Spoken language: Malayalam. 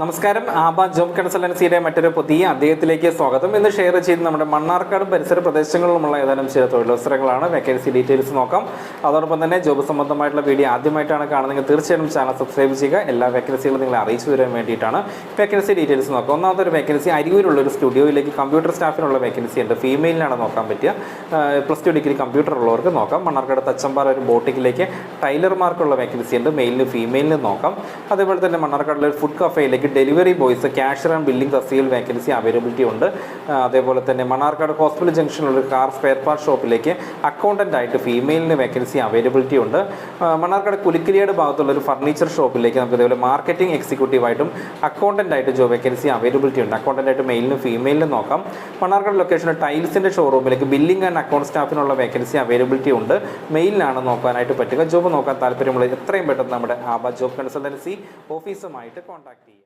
നമസ്കാരം. ആബ ജോബ് കൺസൾട്ടൻസിയുടെ മറ്റൊരു പുതിയ അദ്ദേഹത്തിലേക്ക് സ്വാഗതം. ഇന്ന് ഷെയർ ചെയ്ത് നമ്മുടെ മണ്ണാർക്കാട് പരിസര പ്രദേശങ്ങളിലുമുള്ള ഏതാനും ചില തൊഴിലവസരങ്ങളാണ്. വേക്കൻസി ഡീറ്റെയിൽസ് നോക്കാം. അതോടൊപ്പം തന്നെ ജോബ് സംബന്ധമായിട്ടുള്ള വീഡിയോ ആദ്യമായിട്ടാണ് കാണുന്നതെങ്കിൽ തീർച്ചയായും ചാനൽ സബ്സ്ക്രൈബ് ചെയ്യുക. എല്ലാ വേക്കൻസികളും നിങ്ങളെ അറിയിച്ചു തരാൻ വേണ്ടിയിട്ടാണ് വേക്കൻസി ഡീറ്റെയിൽസ് നോക്കാം ഒന്നാമത്തെ ഒരു വേക്കൻസി അരിയൂരുള്ള ഒരു സ്റ്റുഡിയോയിലേക്ക് കമ്പ്യൂട്ടർ സ്റ്റാഫിനുള്ള വേക്കൻസി ഉണ്ട്. ഫീമെയിലിനാണ് നോക്കാൻ പറ്റിയ പ്ലസ് ടു ഡിഗ്രി കമ്പ്യൂട്ടർ ഉള്ളവർക്ക് നോക്കാം. മണ്ണാർക്കാട് തച്ചമ്പാറ ഒരു ബോട്ടിക്കിലേക്ക് ടൈലർമാർക്കുള്ള വേക്കൻസി ഉണ്ട്. മെയിലിന് ഫീമെയിലിന് നോക്കാം. അതേപോലെ തന്നെ മണ്ണാർക്കാടിലെ ഒരു food കഫേയിലേക്ക് delivery boys cashier and billing തസ്തിയിൽ vacancy availability ഉണ്ട്. അതേപോലെ തന്നെ മണ്ണാർക്കാട് ഹോസ്പിറ്റൽ ജംഗ്ഷനിലുള്ള കാർ സ്പെയർ പാർട്ട് ഷോപ്പിലേക്ക് അക്കൗണ്ടന്റ് ആയിട്ട് ഫീമെയിലിന് വേക്കൻസി അവൈലബിലിറ്റി ഉണ്ട്. മണ്ണാർക്കാട് കുലിക്കിലിയുടെ ഭാഗത്തുള്ള ഒരു ഫർണിച്ചർ ഷോപ്പിലേക്ക് നമുക്ക് ഇതേപോലെ മാർക്കറ്റിംഗ് എക്സിക്യൂട്ടീവായിട്ടും അക്കൗണ്ടന്റ് ആയിട്ട് ജോബ് വേക്കൻസി അവൈലബിലിറ്റി ഉണ്ട്. അക്കൗണ്ടന്റ് ആയിട്ട് മെയിലിനും ഫീമെയിലിനും നോക്കാം. മണ്ണാർക്കാട് ലൊക്കേഷനിൽ ടൈൽസിന്റെ ഷോറൂമിലേക്ക് ബില്ലിംഗ് ആൻഡ് അക്കൗണ്ട് സ്റ്റാഫിനുള്ള വേക്കൻസി അവൈലബിലിറ്റി ഉണ്ട്. മെയിലിനാണ് നോക്കാനായിട്ട് പറ്റുക. ജോബ് നോക്കാൻ താല്പര്യമുള്ള എത്രയും പെട്ടെന്ന് നമ്മുടെ ആബ ജോബ് കൺസൾട്ടൻസി ഓഫീസുമായിട്ട് കോൺടാക്ട് ചെയ്യുക.